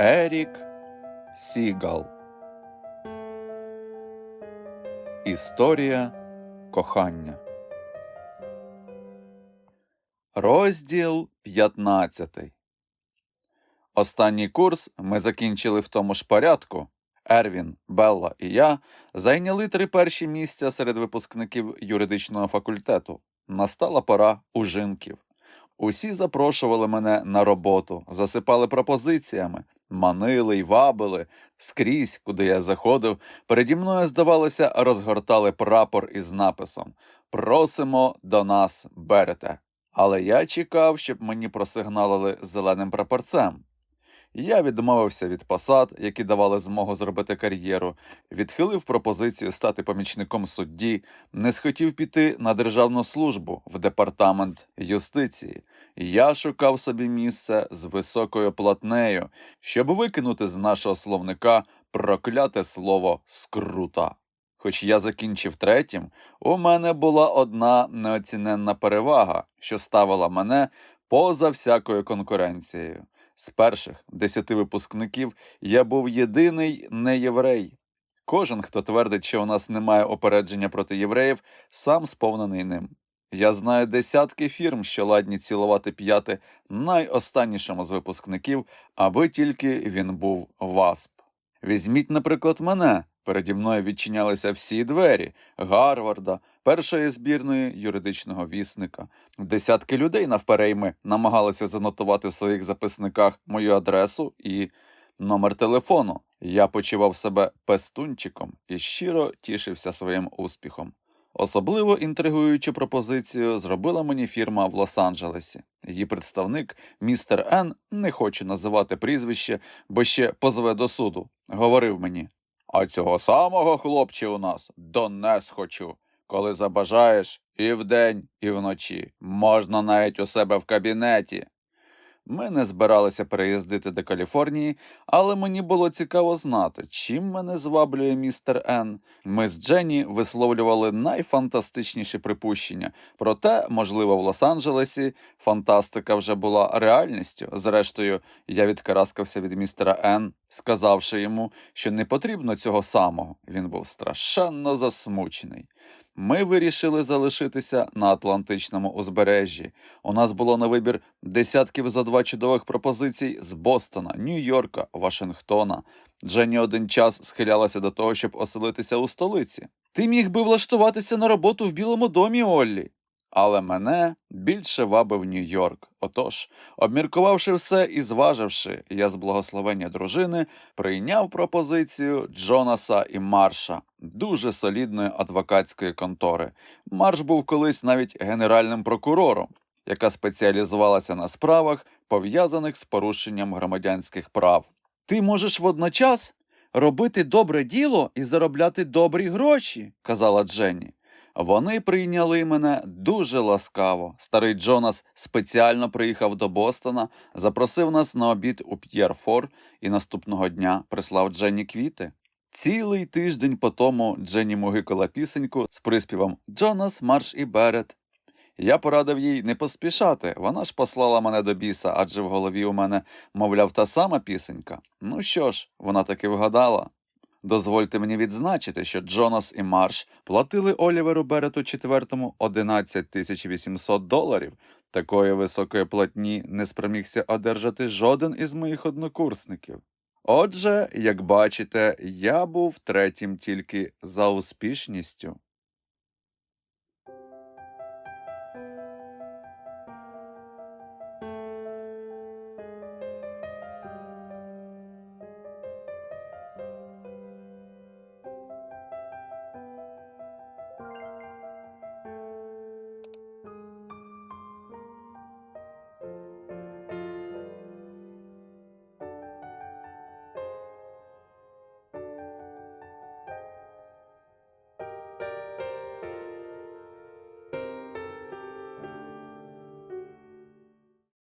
Ерік Сігал. Історія кохання. Розділ 15. Останній курс ми закінчили в тому ж порядку. Ервін, Белла і я зайняли три перші місця серед випускників юридичного факультету. Настала пора ужинків. Усі запрошували мене на роботу, засипали пропозиціями, манили й вабили. Скрізь, куди я заходив, переді мною, здавалося, розгортали прапор із написом Просимо до нас, берете. Але я чекав, щоб мені просигналили зеленим прапорцем. Я відмовився від посад, які давали змогу зробити кар'єру, відхилив пропозицію стати помічником судді, не схотів піти на державну службу в департамент юстиції. Я шукав собі місце з високою платнею, щоб викинути з нашого словника прокляте слово скрута. Хоч я закінчив третім, у мене була одна неоціненна перевага, що ставила мене поза всякою конкуренцією. З перших десяти випускників я був єдиний неєврей. Кожен, хто твердить, що у нас немає опередження проти євреїв, сам сповнений ним. Я знаю десятки фірм, що ладні цілувати п'яти найостаннішому з випускників, аби тільки він був васп. Візьміть, наприклад, мене. Переді мною відчинялися всі двері Гарварда, першої збірної юридичного вісника. Десятки людей навперейми намагалися занотувати в своїх записниках мою адресу і номер телефону. Я почував себе пестунчиком і щиро тішився своїм успіхом. Особливо інтригуючу пропозицію зробила мені фірма в Лос-Анджелесі. Її представник, містер Н, не хочу називати прізвище, бо ще позве до суду, говорив мені. А цього самого хлопче у нас донес хочу. Коли забажаєш і вдень, і вночі. Можна навіть у себе в кабінеті. Ми не збиралися переїздити до Каліфорнії, але мені було цікаво знати, чим мене зваблює містер Н. Ми з Дженні висловлювали найфантастичніші припущення. Проте, можливо, в Лос-Анджелесі фантастика вже була реальністю. Зрештою, я відкараскався від містера Н, сказавши йому, що не потрібно цього самого. Він був страшенно засмучений. Ми вирішили залишитися на Атлантичному узбережжі. У нас було на вибір десятків за два чудових пропозицій з Бостона, Нью-Йорка, Вашингтона. Дженні один час схилялася до того, щоб оселитися у столиці. Ти міг би влаштуватися на роботу в Білому домі, Оллі. Але мене більше вабив Нью-Йорк. Отож, обміркувавши все і зваживши, я з благословення дружини прийняв пропозицію Джонаса і Марша, дуже солідної адвокатської контори. Марш був колись навіть генеральним прокурором, яка спеціалізувалася на справах, пов'язаних з порушенням громадянських прав. Ти можеш водночас робити добре діло і заробляти добрі гроші, казала Дженні. Вони прийняли мене дуже ласкаво. Старий Джонас спеціально приїхав до Бостона, запросив нас на обід у П'єрфор і наступного дня прислав Дженні квіти. Цілий тиждень по тому Дженні мугикала пісеньку з приспівом Джонас, Марш і Берет. Я порадив їй не поспішати, вона ж послала мене до біса, адже в голові у мене, мовляв, та сама пісенька. Ну що ж, вона таки вгадала. Дозвольте мені відзначити, що Джонас і Марш платили Оліверу Берету четвертому 11 тисяч 800 доларів. Такої високої платні не спромігся одержати жоден із моїх однокурсників. Отже, як бачите, я був третім тільки за успішністю.